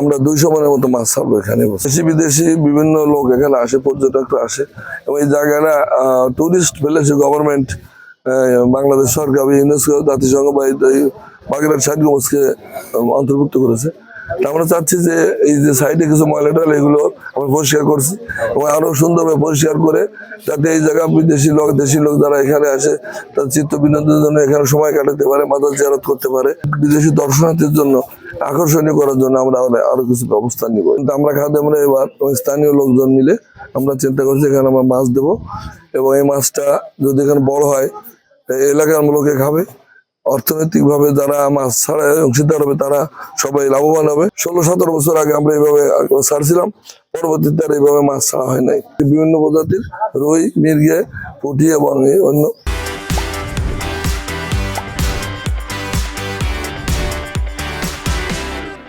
আমরা দুইশো মানের মতো মাছ ছাড়বো এখানে। দেশি, বিদেশি বিভিন্ন লোক এখানে আসে, পর্যটকরা আসে। এবং এই জায়গাটা টুরিস্ট ফেলেছে গভর্নমেন্ট বাংলাদেশ সরকার, ইউনেস্কো, জাতিসংঘ বা বাগেরহাট সাইড অন্তর্ভুক্ত করেছে। আমরা চাচ্ছি যে এই যে সাইডে কিছু ময়লা টয়লা এগুলো আমরা পরিষ্কার করছি এবং আরও সুন্দরভাবে পরিষ্কার করে যাতে এই জায়গা বিদেশি লোক, দেশি লোক যারা এখানে আসে, তার চিত্ত বিনোদনের জন্য এখানে সময় কাটাতে পারে মাদার জিয়ারত করতে পারে। বিদেশি দর্শনার্থীর জন্য আকর্ষণীয় করার জন্য আমরা আরো- কিছু ব্যবস্থা নিব। কিন্তু আমরা খাদ্য আমরা এবার স্থানীয় লোকজন মিলে আমরা চিন্তা করছি এখানে আমরা মাছ দেব এবং এই মাছটা যদি এখানে বড় হয় এলাকার লোকে খাবে। অর্থনৈতিক ভাবে যারা মাছ ছাড়া অংশীদার হবে তারা সবাই লাভবান হবে। ষোলো, সতেরো বছর আগে আমরা এইভাবে ছাড়ছিলাম। পরবর্তীতে আর এইভাবে মাছ ছাড়া হয় নাই। বিভিন্ন প্রজাতির রুই মির্গে পুটি এবং অন্য